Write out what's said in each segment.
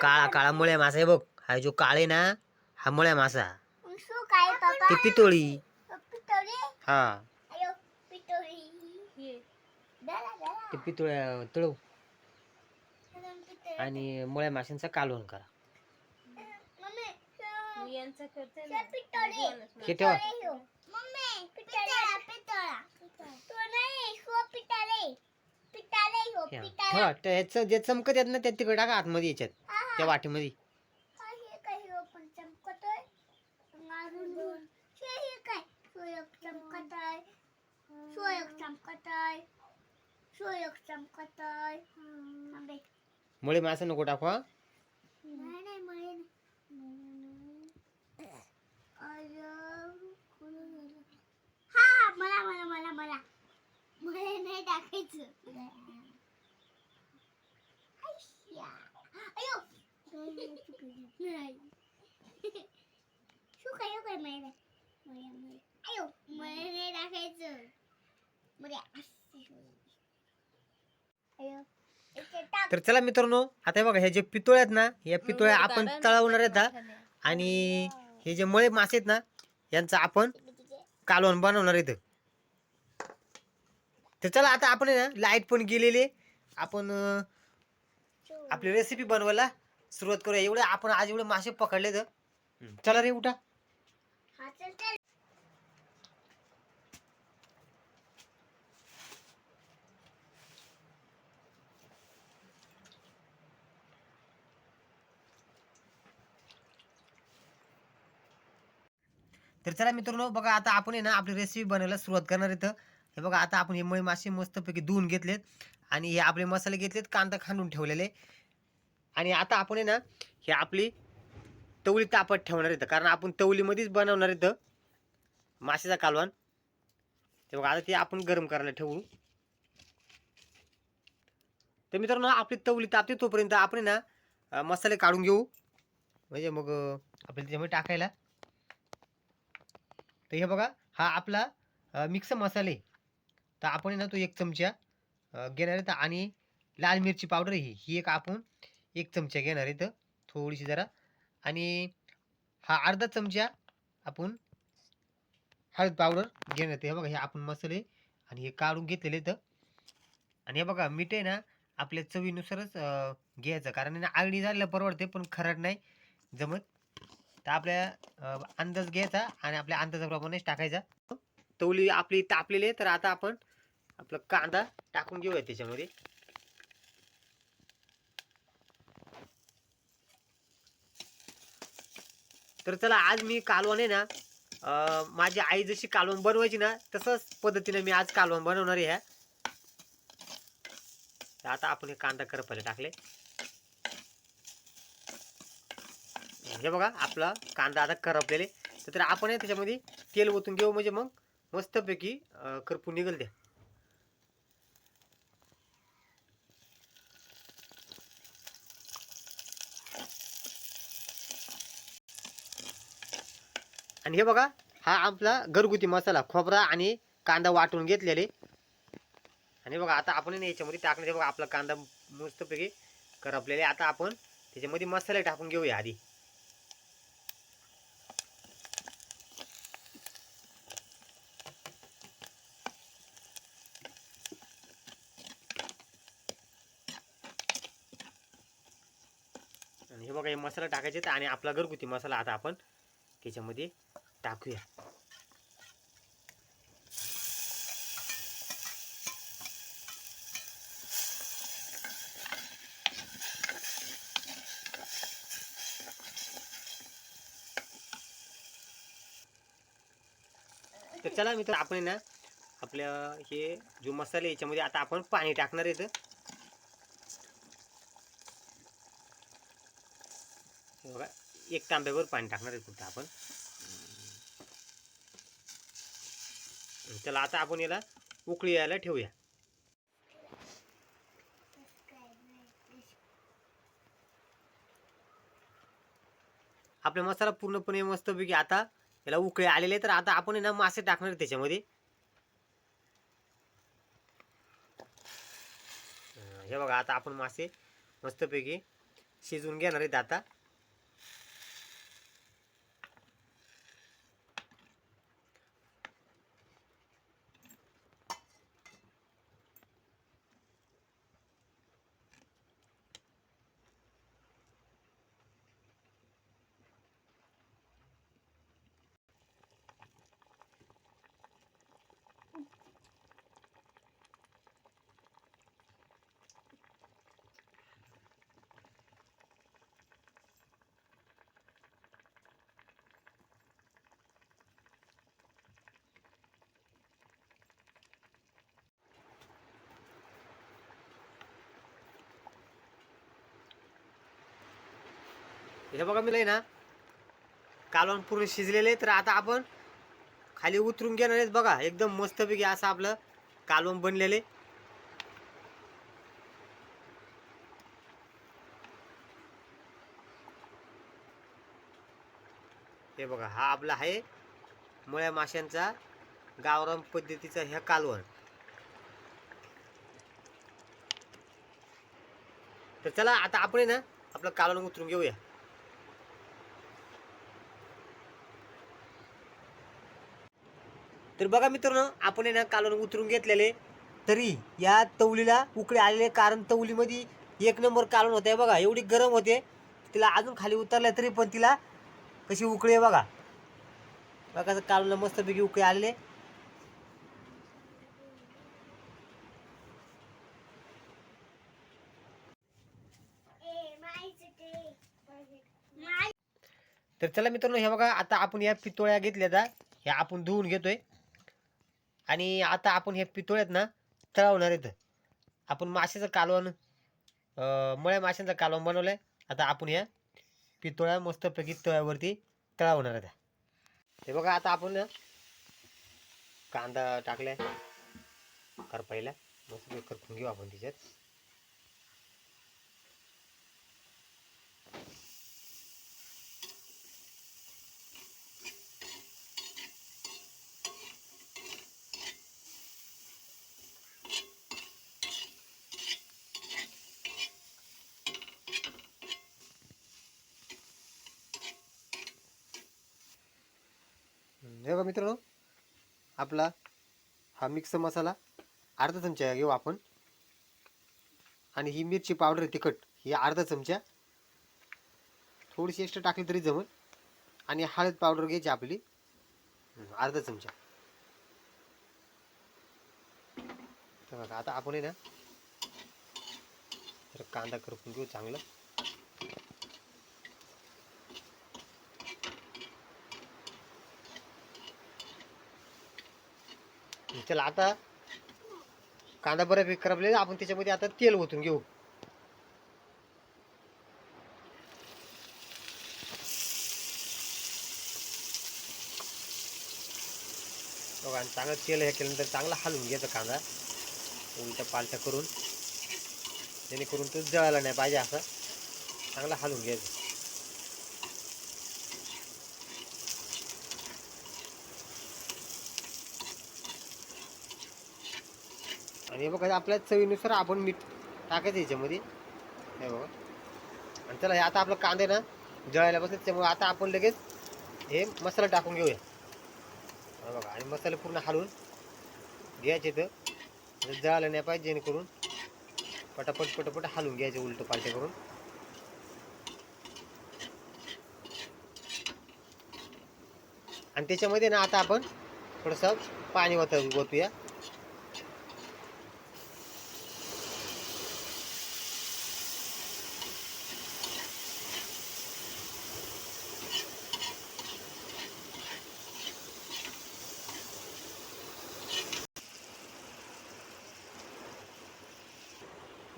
काळा काळा मुळ्या मासा आहे बघ. हा जो काळे ना हा मुळ्या मासा. काय पप्पा ते पितोळी. हा. अयो दादा दादा ते पितोळ्या तळव आणि मुळ्या माशांचा कालवण करा. मम्मी यांचं करते ते पितोरी हे ठेवा मम्मी पितोळा पितोळा. तो नाही सो पितोळे. पितोळे हो ठेवा पितोळा. ठेवा त्या- ह्याचं जे चमकत येत ना त्या तिकडे टाका आतमध्ये याच्यात. त्या वाटीमध्ये. हा काय पण चमकतोय मारून हे हे काय? सोयक चमकतोय सोयक चमकतोय सोयक चमकतोय आंबे मुळे मासा नको टाकू हा. नाही नाही मळे हा मला मला मला मला. मळे नाही टाकायचं आय्या. अयो नाही मळ्या तर चला मित्रांनो आता हे बघा हे जे पितोळे आहेत ना या पितोळ्या आपण तळवणार आहेत आणि हे जे मळे मासे आहेत ना यांचा आपण कालवण बनवणार इथं. तर चला आता आपण ना लाइट पण गेलेली आपण आपली रेसिपी बनवायला सुरुवात करूया. एवढे आपण आज एवढे मासे पकडले तर चला रे उठा. तर चला मित्रांनो बघा आता आपण आहे ना आपली रेसिपी बनवायला सुरुवात करणार इथं. हे बघा आता आपण हे मळी मासे मस्तपैकी धुवून घेतलेत आणि हे आपले मसाले घेतलेत कांदा खांडून ठेवलेले. आणि आता आपण आहे ना हे आपली तवली तापत ठेवणार इथं. कारण आपण तवलीमध्येच बनवणार इथं माशाचा कालवण. ते बघा आता ते आपण गरम करायला ठेवू. तर मित्रांनो आपली तवली तापते तोपर्यंत आपण आहे ना मसाले काढून घेऊ. म्हणजे मग आपल्याला त्याच्यामध्ये टाकायला. तर हे बघा हा आपला मिक्स मसाले. तर आपण आहे ना तो एक चमचा घेणार आहे आणि लाल मिरची पावडर ही ही एक आपण एक चमचा घेणार आहे तर थोडीशी जरा आणि हा अर्धा चमचा आपण हळद पावडर घेणार हे बघा हे आपण मसाले आणि हे काढून घेतलेले तर आणि हे बघा मीठ आहे ना आपल्या चवीनुसारच घ्यायचं. कारण ना आगडी झालेलं परवडते पण खरड नाही जमत. तर आपल्या अंदाज घ्यायचा आणि आपल्या अंदाजाप्रमाणेच टाकायचा. तवली आपली तापलेली आहे तर आता आपण आपला कांदा टाकून घेऊया त्याच्यामध्ये. तर चला आज मी कालवण आहे ना माझी आई जशी कालवण बनवायची ना तसंच पद्धतीने मी आज कालवण बनवणार आहे ह्या. आता आपण हे कांदा करपायला टाकले. हे बघा आपला कांदा आता करपलेले. तर तर आपण आहे त्याच्यामध्ये तेल ओतून घेऊ म्हणजे मग मस्तपैकी करपून निघल द्या आणि हे बघा हा आपला घरगुती मसाला खोबरा आणि कांदा वाटून घेतलेले. आणि बघा आता आपण याच्यामध्ये टाकण्याचे बघा आपला कांदा मस्तपैकी करपलेले आता आपण त्याच्यामध्ये मसाले टाकून घेऊया आधी. आणि हे बघा हे मसाला टाकायचे आणि आपला घरगुती मसाला आता आपण त्याच्यामध्ये टाकूया. तर चला मित्र आपण आहे ना आपल्या हे जो मसाले याच्यामध्ये आता आपण पाणी टाकणार आहे बघा एक तांब्यावर पाणी टाकणार आहे फक्त आपण. त्याला आता आपण याला उकळी यायला ठेवूया. आपला मसाला पूर्णपणे मस्तपैकी आता याला उकळे आलेले तर आता आपण ना मासे टाकणार आहे त्याच्यामध्ये हे बघा आता आपण मासे मस्तपैकी शिजवून घेणार आहेत आता. हे बघा मी ना. कालवण पूर्ण शिजलेले तर आता आपण खाली उतरून घेणार आहेत बघा. एकदम मस्तपैकी असं आपलं कालवण बनलेले. हे बघा हा आपला आहे मुळ्या माशांचा गावरान पद्धतीचा ह्या कालवण. तर चला आता आपण आहे ना आपलं कालवण उतरून घेऊया. तर बघा मित्रांनो आपण आहे ना कालवण उतरून घेतलेले. तरी या तवलीला उकळे आलेले कारण तवलीमध्ये एक नंबर कालवण होते बघा एवढी गरम होते. तिला अजून खाली उतरल्या तरी पण तिला कशी उकळी आहे बघा. बघा कसं कालवणला मस्तपैकी उकळे आलेले तर चला मित्रांनो हे बघा आता आपण या पितोळ्या घेतल्या ह्या आपण धुवून घेतोय. आणि आता आपण हे पितोळ्यात ना तळवणार आहेत आपण माशाचं कालवण मळ्या माशांचं कालवण बनवलंय. आता आपण ह्या पितोळ्या मस्तपैकी तळ्यावरती तळवणार आहेत हे बघा आता आपण कांदा टाकलाय. करपायला मस्त करपून घेऊ आपण त्याच्यात. बघा मित्रांनो आपला हा मिक्स मसाला अर्धा चमचा घेऊ आपण. आणि ही मिरची पावडर तिखट ही अर्धा चमचा. थोडीशी एक्स्ट्रा टाकली तरी जमल. आणि हळद पावडर घ्यायची आपली अर्धा चमचा. तर बघा आता आपण आहे ना तर कांदा करपून घेऊ चांगलं. चला आता कांदा बऱ्यापैकी करपलेला आपण त्याच्यामध्ये आता तेल ओतून घेऊ. बघा आणि चांगलं तेल हे केल्यानंतर चांगला हलवून घ्यायचा कांदा. उलटा पालटा करून. जेणेकरून तो जळायला नाही पाहिजे असं. चांगला हलवून घ्यायचं. आणि हे बघा आपल्या चवीनुसार आपण मीठ टाकायचं याच्यामध्ये. हे बघा. आणि चला हे आता आपलं कांदे ना जळायला बसले त्यामुळे आता आपण लगेच हे मसाला टाकून घेऊया. बघा आणि मसाले पूर्ण हलवून घ्यायचे तर म्हणजे जळायला नाही पाहिजे जेणेकरून पटापट पटापट हलवून घ्यायचे उलटं पालटे करून. आणि त्याच्यामध्ये ना आता आपण थोडंसं पाणी ओत ओतूया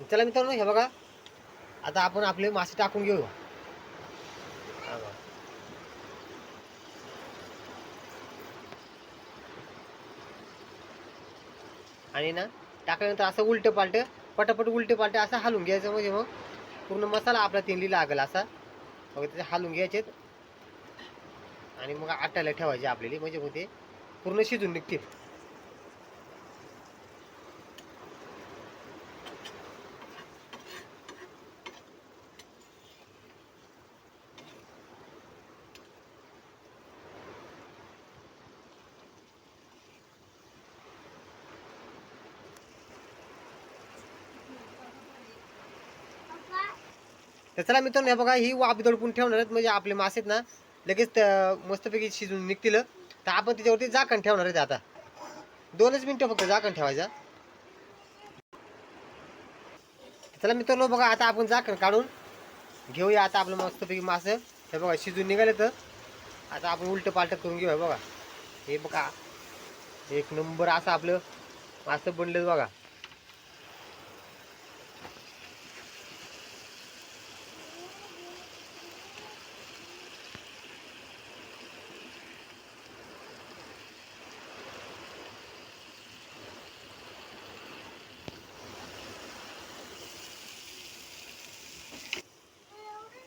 चला मित्रांनो हे बघा. आता आपण आपले मासे टाकून घेऊ. आणि ना टाकल्यानंतर असं उलट पालट पटापट उलटे पालट असं हालून घ्यायचं म्हणजे मग पूर्ण मसाला आपला तेली लागेल असा. मग त्याचे हालून घ्यायचे आणि मग आटायला ठेवायचे आपल्याला म्हणजे मग ते पूर्ण शिजून निघतील. तर चला मित्रांनो हे बघा ही वाफ दडपून ठेवणार आहेत. म्हणजे आपले मासे आहेत ना लगेच मस्तपैकी शिजून निघतील. तर आपण त्याच्यावरती झाकण ठेवणार आहेत आता. दोनच मिनटं फक्त झाकण ठेवायचं. चला मित्रांनो बघा आता आपण झाकण काढून घेऊया आता आपलं मस्तपैकी मासं. हे बघा शिजून निघाले तर आता आपण उलटं पालटं करून घेऊया बघा. हे बघा एक नंबर असं आपलं मासं बनलं बघा.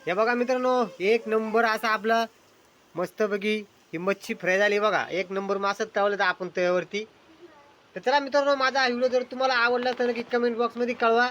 हे बघा मित्रांनो एक नंबर असा आपला मस्तपैकी ही मच्छी फ्राय झाली बघा. एक नंबर मासच तळलं तर आपण त्यावरती तर चला मित्रांनो माझा हा व्हिडिओ जर तुम्हाला आवडला तर नक्की कमेंट बॉक्समध्ये कळवा.